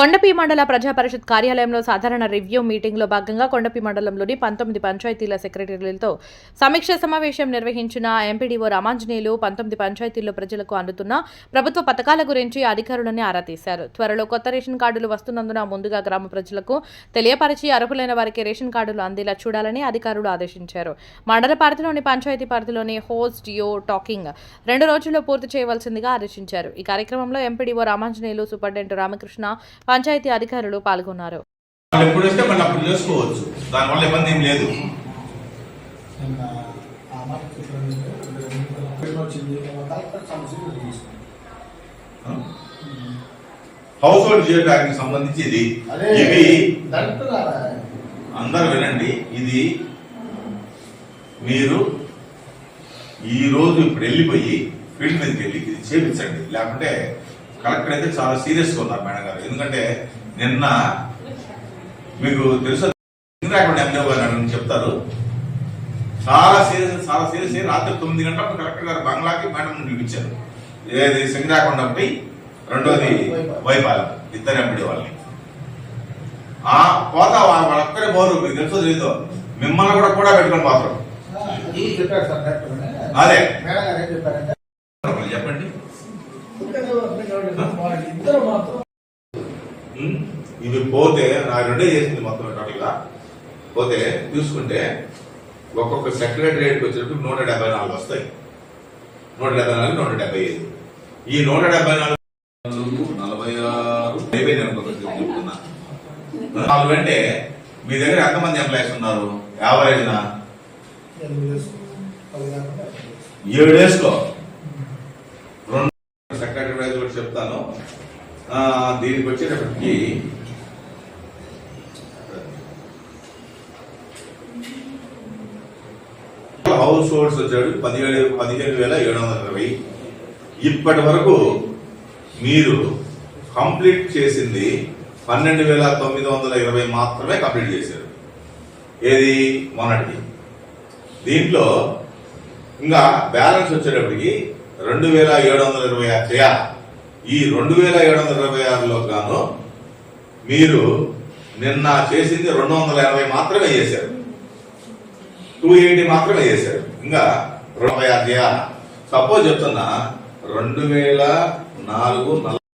కొండపి మండల ప్రజా పరిషత్ కార్యాలయంలో సాధారణ రివ్యూ మీటింగ్లో భాగంగా కొండపి మండలంలోని పంతొమ్మిది పంచాయతీల సెక్రటరీలతో సమీక్ష సమావేశం నిర్వహించిన ఎంపీడీఓ రామాంజనేయులు పంతొమ్మిది పంచాయతీల్లో ప్రజలకు అందుతున్న ప్రభుత్వ పథకాల గురించి అధికారులని ఆరా తీశారు. త్వరలో కొత్త రేషన్ కార్డులు వస్తున్నందున ముందుగా గ్రామ ప్రజలకు తెలియపరిచి అర్హులైన వారికి రేషన్ కార్డులు అందేలా చూడాలని అధికారులు ఆదేశించారు. మండల పరిధిలోని పంచాయతీ పరిధిలోని హోస్ట్ యో టాకింగ్ రెండు రోజుల్లో పూర్తి చేయవలసిందిగా ఆదేశించారు. ఈ కార్యక్రమంలో ఎంపీడీఓ రామాంజనేయులు సూపరింటెండెంట్ రామకృష్ణ పంచాయతీ అధికారులు పాల్గొన్నారు. వాళ్ళు ఎప్పుడు వస్తే మళ్ళీ అప్పుడు చేసుకోవచ్చు దానివల్ల ఇబ్బంది ఏం లేదు. హౌస్ హోల్డ్ జియో ట్యాగ్ సంబంధించి ఇది ఇవి? అందరూ వినండి. ఇది మీరు ఈ రోజు ఇప్పుడు వెళ్ళిపోయి ఫీల్డ్ మీదకి వెళ్ళి ఇది చేపించండి. లేకుంటే కలెక్టర్ అయితే చాలా సీరియస్గా ఉన్నారు మేడం గారు. ఎందుకంటే నిన్న మీకు తెలుసు? ఇందిరాకుండా ఎంఏ గారు చెప్తారు. చాలా సీరియస్ చాలా సీరియస్ రాత్రి తొమ్మిది గంటలకు కలెక్టర్ గారు బంగ్లాకి మేడం పిలిపించారు. ఏది సింగరాకొండ ఒకటి రెండోది వైపాలెం ఇద్దరు ఎంపీ వాళ్ళని. ఆ పోతా వాళ్ళొక్కరే పోరు మీకు తెలుసో తెలీదో? మిమ్మల్ని కూడా కూడా పెట్టుకొని పోతారు అదే. మేడం గారు ఏం చెప్పారంటే ఒకళ్ళు చెప్పండి ఇద్దరు మాత్రం ఉం? ఇవి పోతే నా రెండే చేసింది మొత్తం టోటల్గా. పోతే చూసుకుంటే ఒక్కొక్క సెక్రటరియట్కి వచ్చినప్పుడు నూట డెబ్బై నాలుగు వస్తాయి. నూట డెబ్బై నాలుగు నూట డెబ్బై ఐదు. ఈ నూట డెబ్బై నాలుగు నలభై ఆరు అయిపోయింది చెప్తున్నా. నాలుగు అంటే మీ దగ్గర ఎంతమంది ఎంప్లాయీస్ ఉన్నారు? యావరేజ్నా? ఎనిమిది ఏడు వేసుకో రెండు సెక్రటరీ వైజ్ కూడా చెప్తాను ఆ, దీనికి వచ్చేటప్పటికి హౌస్ హోల్డ్స్ వచ్చాడు పదిహేడు పదిహేడు వేల ఏడు వందల ఇరవై ఇప్పటి వరకు మీరు కంప్లీట్ చేసింది పన్నెండు వేల తొమ్మిది వందల ఇరవై మాత్రమే కంప్లీట్ చేశారు. ఏది? మొన్నటి దీంట్లో ఇంకా బ్యాలెన్స్ వచ్చేటప్పటికి రెండు వేల ఏడు వందల ఇరవై ఆరు చేయాలి. ఈ రెండు వేల ఏడు వందల ఇరవై ఆరులో గాను మీరు నిన్న చేసింది రెండు వందల ఎనభై మాత్రమే చేశారు. టూ ఎయిటీ మాత్రమే చేశారు. ఇంకా రెండు ఆరు సపోజ్ చెప్తున్నా రెండు వేల నాలుగు నలభై